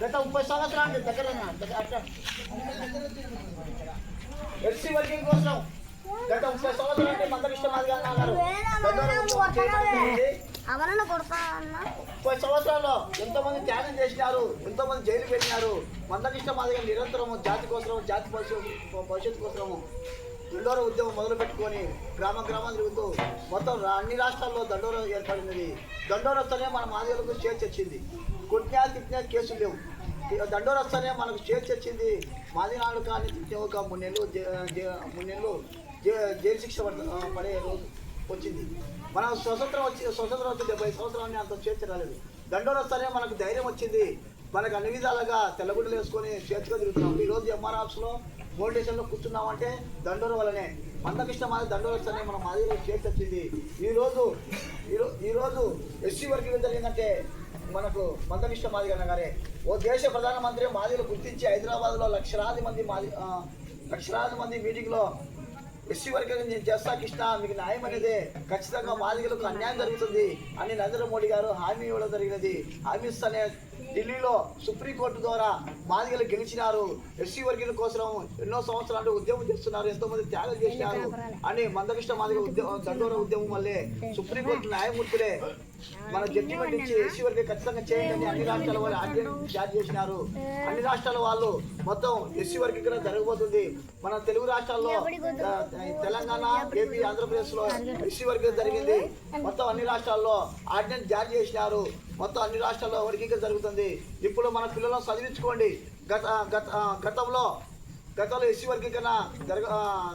గత ముప్పై సంవత్సరాలు దగ్గర ఎస్సీ వర్గీయుల కోసం గత ముప్పై సంవత్సరాలు మందకృష్ణ మాదిగా అన్నారు. దండోరా ఉద్యమం చేయడం జరిగింది. అవరణ కొడతా అన్న. ముప్పై సంవత్సరాల్లో ఎంతో మంది త్యాగం చేసినారు ఎంతో మంది జైలు పెట్టినారు మందకృష్ణ మాదిగా నిరంతరము జాతి కోసం జాతి భవిష్యత్తు భవిష్యత్తు కోసము దండోర ఉద్యమం మొదలు పెట్టుకొని గ్రామ గ్రామం తిరుగుతూ మొత్తం అన్ని రాష్ట్రాల్లో దండోర ఏర్పడినది. దండోరస్తనే మన మాదిగలకు చేర్చొచ్చింది వచ్చింది కొట్టినా తిట్టినా కేసులు లేవు. ఇక దండోర మనకు చేర్చొచ్చింది వచ్చింది మాదినాడు కానీ తిట్టే ఒక మూడు నెలలు జై- మూడు నెలలు జైలు శిక్ష పడే రోజు వచ్చింది. మన స్వతంత్రం వచ్చి స్వతంత్రం వచ్చి డెబ్బై సంవత్సరాలని అంత చేర్చరాలేదు రాలేదు. దండోర మనకు ధైర్యం వచ్చింది. మనకు అన్ని విధాలుగా తెల్లగుడ్డలు వేసుకొని చేతిగా తిరుగుతున్నాం. ఈ రోజు ఎంఆర్ పోలీస్ స్టేషన్లో కూర్చున్నామంటే దండోర వల్లనే. మందకృష్ణ మాది దండోర వచ్చానే మన మాదిరిలో చేతి వచ్చింది. ఈ రోజు ఎస్సీ వరకు ఏం జరిగిందంటే మనకు మందకృష్ణ మాదిగన్న గారే. ఓ దేశ ప్రధానమంత్రి మాదిగలు గుర్తించి హైదరాబాద్లో లక్షలాది మంది మాది లక్షలాది మంది మీటింగ్లో ఎస్సీ వర్గం నేను చేస్తా కృష్ణ మీకు న్యాయం అనేది ఖచ్చితంగా మాదిగలకు అన్యాయం జరుగుతుంది అని నరేంద్ర మోడీ గారు హామీ ఇవ్వడం జరిగినది. హామీ ఇస్తానే ఢిల్లీలో సుప్రీంకోర్టు ద్వారా మాదిగలు గెలిచినారు. ఎస్సీ వర్గీయుల కోసం ఎన్నో సంవత్సరాలు ఉద్యమం చేస్తున్నారు. ఎంతో మంది త్యాగం చేసినారు అని మందకృష్ణ మాదిగ ఉద్యమం దండోర ఉద్యమం వల్లే సుప్రీంకోర్టు న్యాయమూర్తులే మన జడ్జిమెంట్ ఇచ్చి ఎస్సీ వర్గం ఖచ్చితంగా చేయండి అన్ని రాష్ట్రాల వాళ్ళు ఆర్డినెన్స్ జారీ చేసినారు. అన్ని రాష్ట్రాల వాళ్ళు మొత్తం ఎస్సీ వర్గీకరణ జరగబోతుంది. మన తెలుగు రాష్ట్రాల్లో తెలంగాణ ఏపీ ఆంధ్రప్రదేశ్లో ఎస్సీ వర్గీకరణ జరిగింది. మొత్తం అన్ని రాష్ట్రాల్లో ఆర్డినెన్స్ జారీ చేసినారు. మొత్తం అన్ని రాష్ట్రాల్లో వర్గీకరణ జరుగుతుంది. ఇప్పుడు మన పిల్లలను చదివించుకోండి. గత గత గతంలో గతంలో ఎస్సీ వర్గీకరణ జరగ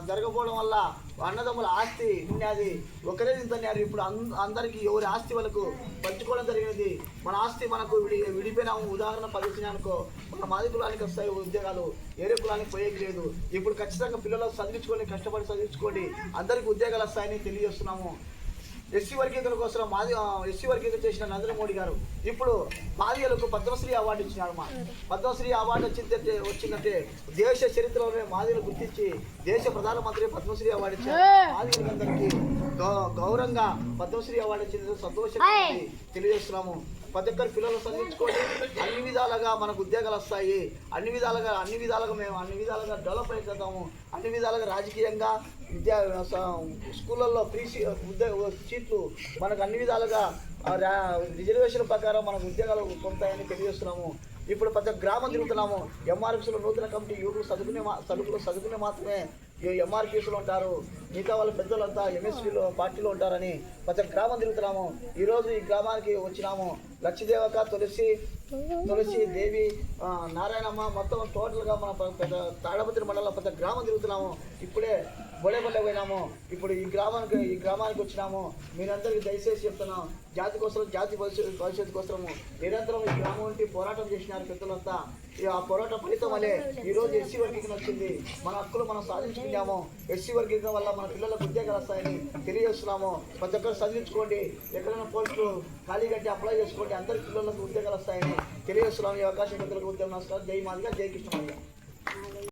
జరగకపోవడం వల్ల అన్నదమ్ముల ఆస్తి ఉన్నది ఒకరే తింటున్నారు. ఇప్పుడు అన్- అందరికీ ఎవరి ఆస్తి వాళ్ళకు పంచుకోవడం జరిగినది మన ఆస్తి మనకు విడి విడిపోయినాము ఉదాహరణ పదిచ్చినా అనుకో మన మాది కులానికి వస్తాయి ఉద్యోగాలు ఏరే కులానికి పోయేది లేదు. ఇప్పుడు ఖచ్చితంగా పిల్లలు చదివించుకొని కష్టపడి చదివించుకోండి అందరికీ ఉద్యోగాలు వస్తాయని తెలియజేస్తున్నాము. ఎస్సీ వర్గీకరణ కోసం మాది ఎస్సీ వర్గీకరణ చేసిన నరేంద్ర మోడీ గారు ఇప్పుడు మాదిగలకు పద్మశ్రీ అవార్డు ఇచ్చినారు మా. పద్మశ్రీ అవార్డు వచ్చిందంటే వచ్చిందంటే దేశ చరిత్రలోనే మాదిగలు గుర్తించి దేశ ప్రధానమంత్రి పద్మశ్రీ అవార్డు ఇచ్చారు. మాదిగలందరికీ గౌ- గౌరవంగా పద్మశ్రీ అవార్డు ఇచ్చింది సంతోషంగా ఉంది. తెలియజేస్తున్నాము. ప్రతి ఒక్కరి పిల్లలు చదివించుకోండి అన్ని విధాలుగా మనకు ఉద్యోగాలు వస్తాయి. అన్ని విధాలుగా అన్ని విధాలుగా మేము అన్ని విధాలుగా డెవలప్ అయిపోతాము. అన్ని విధాలుగా రాజకీయంగా విద్యా స్కూళ్ళల్లో ఫ్రీ సీ- ఉద్యోగ సీట్లు మనకు అన్ని విధాలుగా రా- రిజర్వేషన్ ప్రకారం మనకు ఉద్యోగాలు పొందుతాయని తెలియజేస్తున్నాము. ఇప్పుడు ప్రతి ఒక్క గ్రామం తిరుగుతున్నాము. ఎంఆర్ఎఫ్స్లో నూతన కమిటీ యువకులు చదువుకునే మా చదువుకులు చదువుకునే మాత్రమే ఎంఆర్పీస్లో ఉంటారు. మిగతా వాళ్ళ పెద్దలంతా ఎంఎస్పీలో పార్టీలో ఉంటారని ప్రతి ఒక్క గ్రామం తిరుగుతున్నాము. ఈరోజు ఈ గ్రామానికి వచ్చినాము. లక్ష్మీదేవక తులసి తులసి దేవి నారాయణమ్మ మొత్తం టోటల్గా మన పెద్ద తాడపత్రి మండలం పెద్ద గ్రామం తిరుగుతున్నాము. ఇప్పుడే బొడేపల్లె పోయినాము. ఇప్పుడు ఈ గ్రామానికి ఈ గ్రామానికి వచ్చినాము. మీరందరికీ దయచేసి చెప్తున్నాం. జాతి కోసం జాతి భవిష్యత్తు భవిష్యత్తు కోసము నిరంతరం ఈ గ్రామం నుండి పోరాటం చేసినారు పెద్దలంతా. ఆ పోరాటం ఫలితం వల్లే ఈ రోజు ఎస్సీ వర్గీకరణ వచ్చింది. మన హక్కులు మనం సాధించుకున్నాము. ఎస్సీ వర్గీకరణ వల్ల మన పిల్లలకు ఉద్యోగాలు వస్తాయని తెలియజేస్తున్నాము. ప్రతి ఒక్కరు చదివించుకోండి. ఎక్కడైనా పోస్టులు ఖాళీ కట్టి అప్లై చేసుకోండి. అందరి పిల్లలకు ఉద్యోగాలు వస్తాయని తెలియజేస్తున్నాం. ఈ అవకాశం పెద్దలకు ఉద్యోగం నమస్కారం జై మాదిగా జై కృష్ణ మాదిగా